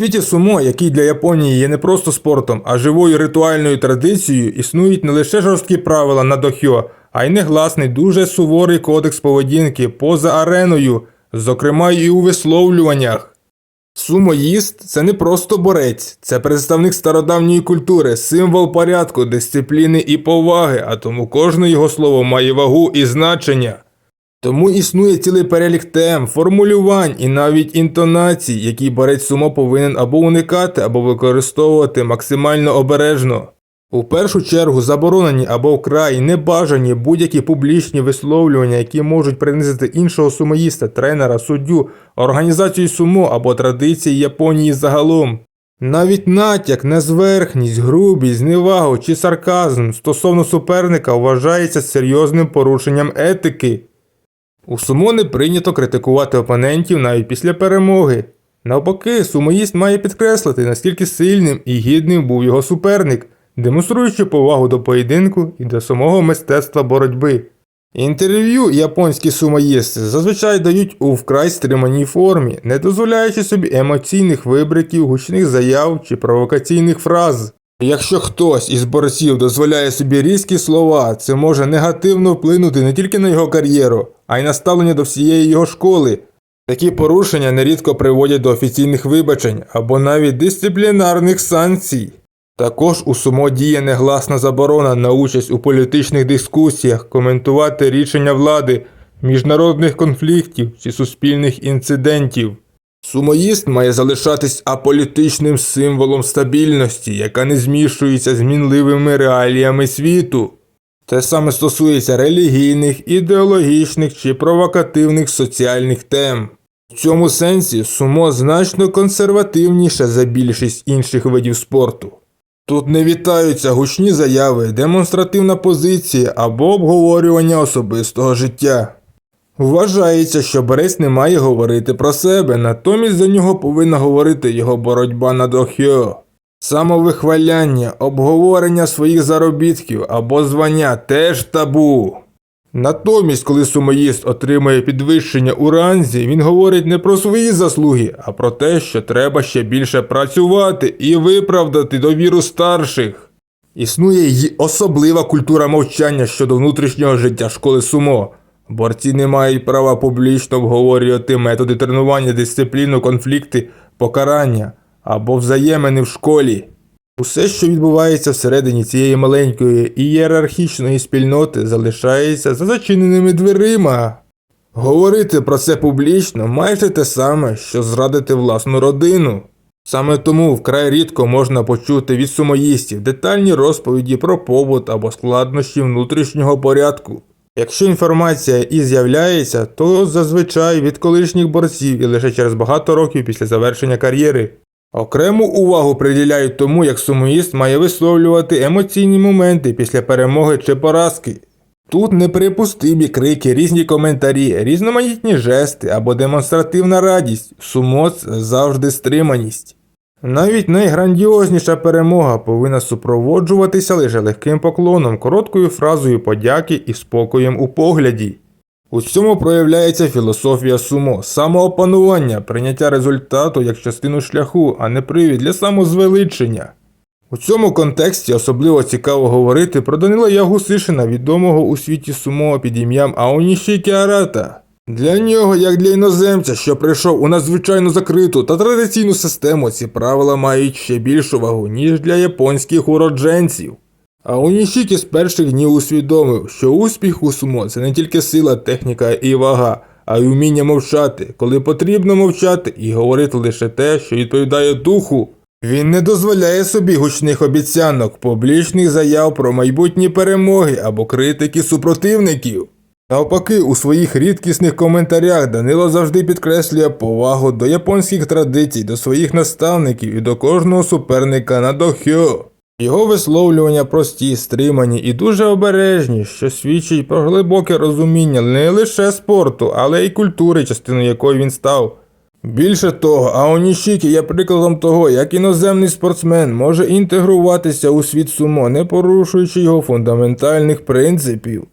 світі сумо, який для Японії є не просто спортом, а живою ритуальною традицією, існують не лише жорсткі правила на дохьо, а й негласний дуже суворий кодекс поведінки поза ареною, зокрема і у висловлюваннях. Сумоїст це не просто борець, це представник стародавньої культури, символ порядку, дисципліни і поваги, а тому кожне його слово має вагу і значення. Тому існує цілий перелік тем, формулювань і навіть інтонацій, які борець сумо повинен або уникати, або використовувати максимально обережно. У першу чергу заборонені або вкрай небажані будь-які публічні висловлювання, які можуть принизити іншого сумоїста, тренера, суддю, організацію сумо або традиції Японії загалом. Навіть натяк на зверхність, грубість, зневагу чи сарказм стосовно суперника вважається серйозним порушенням етики. У сумо не прийнято критикувати опонентів навіть після перемоги. Навпаки, сумоїст має підкреслити, наскільки сильним і гідним був його суперник, демонструючи повагу до поєдинку і до самого мистецтва боротьби. Інтерв'ю японські сумоїсти зазвичай дають у вкрай стриманій формі, не дозволяючи собі емоційних вибриків, гучних заяв чи провокаційних фраз. Якщо хтось із борців дозволяє собі різкі слова, це може негативно вплинути не тільки на його кар'єру, а й на ставлення до всієї його школи. Такі порушення нерідко приводять до офіційних вибачень або навіть дисциплінарних санкцій. Також у сумо діє негласна заборона на участь у політичних дискусіях, коментувати рішення влади, міжнародних конфліктів чи суспільних інцидентів. Сумоїст має залишатись аполітичним символом стабільності, яка не змішується з мінливими реаліями світу. Те саме стосується релігійних, ідеологічних чи провокативних соціальних тем. В цьому сенсі сумо значно консервативніше за більшість інших видів спорту. Тут не вітаються гучні заяви, демонстративна позиція або обговорювання особистого життя. Вважається, що борець не має говорити про себе, натомість за нього повинна говорити його боротьба на дохьо. Самовихваляння, обговорення своїх заробітків або звання теж табу. Натомість, коли сумоїст отримує підвищення у ранзі, він говорить не про свої заслуги, а про те, що треба ще більше працювати і виправдати довіру старших. Існує й особлива культура мовчання щодо внутрішнього життя школи сумо. Борці не мають права публічно обговорювати методи тренування, дисципліну, конфлікти, покарання або взаємини в школі. Усе, що відбувається всередині цієї маленької ієрархічної спільноти, залишається за зачиненими дверима. Говорити про це публічно майже те саме, що зрадити власну родину. Саме тому вкрай рідко можна почути від сумоїстів детальні розповіді про побут або складнощі внутрішнього порядку. Якщо інформація і з'являється, то зазвичай від колишніх борців і лише через багато років після завершення кар'єри. Окрему увагу приділяють тому, як сумоїст має висловлювати емоційні моменти після перемоги чи поразки. Тут неприпустимі крики, різні коментарі, різноманітні жести або демонстративна радість, сумо це завжди стриманість. Навіть найграндіозніша перемога повинна супроводжуватися лише легким поклоном, короткою фразою подяки і спокоєм у погляді. У цьому проявляється філософія сумо, самоопанування, прийняття результату як частину шляху, а не привід для самозвеличення. У цьому контексті особливо цікаво говорити про Данила Ягусишина, відомого у світі сумо під ім'ям Аоніші Кіарата. Для нього, як для іноземця, що прийшов у надзвичайно закриту та традиційну систему, ці правила мають ще більшу вагу, ніж для японських уродженців. А Унішікі з перших днів усвідомив, що успіх у сумо це не тільки сила, техніка і вага, а й вміння мовчати, коли потрібно мовчати і говорити лише те, що відповідає духу. Він не дозволяє собі гучних обіцянок, публічних заяв про майбутні перемоги або критики супротивників. Навпаки, у своїх рідкісних коментарях Данило завжди підкреслює повагу до японських традицій, до своїх наставників і до кожного суперника на дохьо. Його висловлювання прості, стримані і дуже обережні, що свідчить про глибоке розуміння не лише спорту, але й культури, частиною якої він став. Більше того, Аонішікі є прикладом того, як іноземний спортсмен може інтегруватися у світ сумо, не порушуючи його фундаментальних принципів.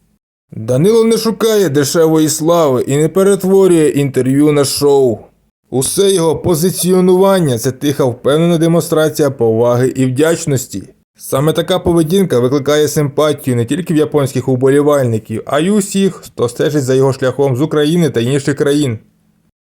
Данило не шукає дешевої слави і не перетворює інтерв'ю на шоу. Усе його позиціонування це тиха впевнена демонстрація поваги і вдячності. Саме така поведінка викликає симпатію не тільки в японських уболівальників, а й усіх, хто стежить за його шляхом з України та інших країн.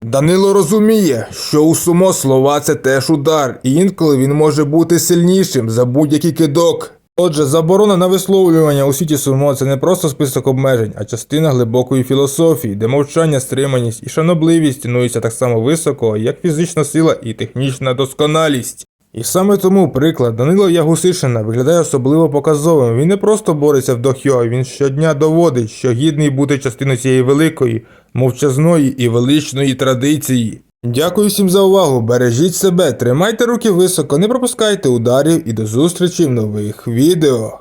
Данило розуміє, що у сумо слова це теж удар, і інколи він може бути сильнішим за будь-який кидок. Отже, заборона на висловлювання у світі сумо це не просто список обмежень, а частина глибокої філософії, де мовчання, стриманість і шанобливість цінуються так само високо, як фізична сила і технічна досконалість. І саме тому приклад Данила Ягусишина виглядає особливо показовим. Він не просто бореться в дохьо, він щодня доводить, що гідний бути частиною цієї великої, мовчазної і величної традиції. Дякую всім за увагу. Бережіть себе, тримайте руки високо, не пропускайте ударів і до зустрічі в нових відео.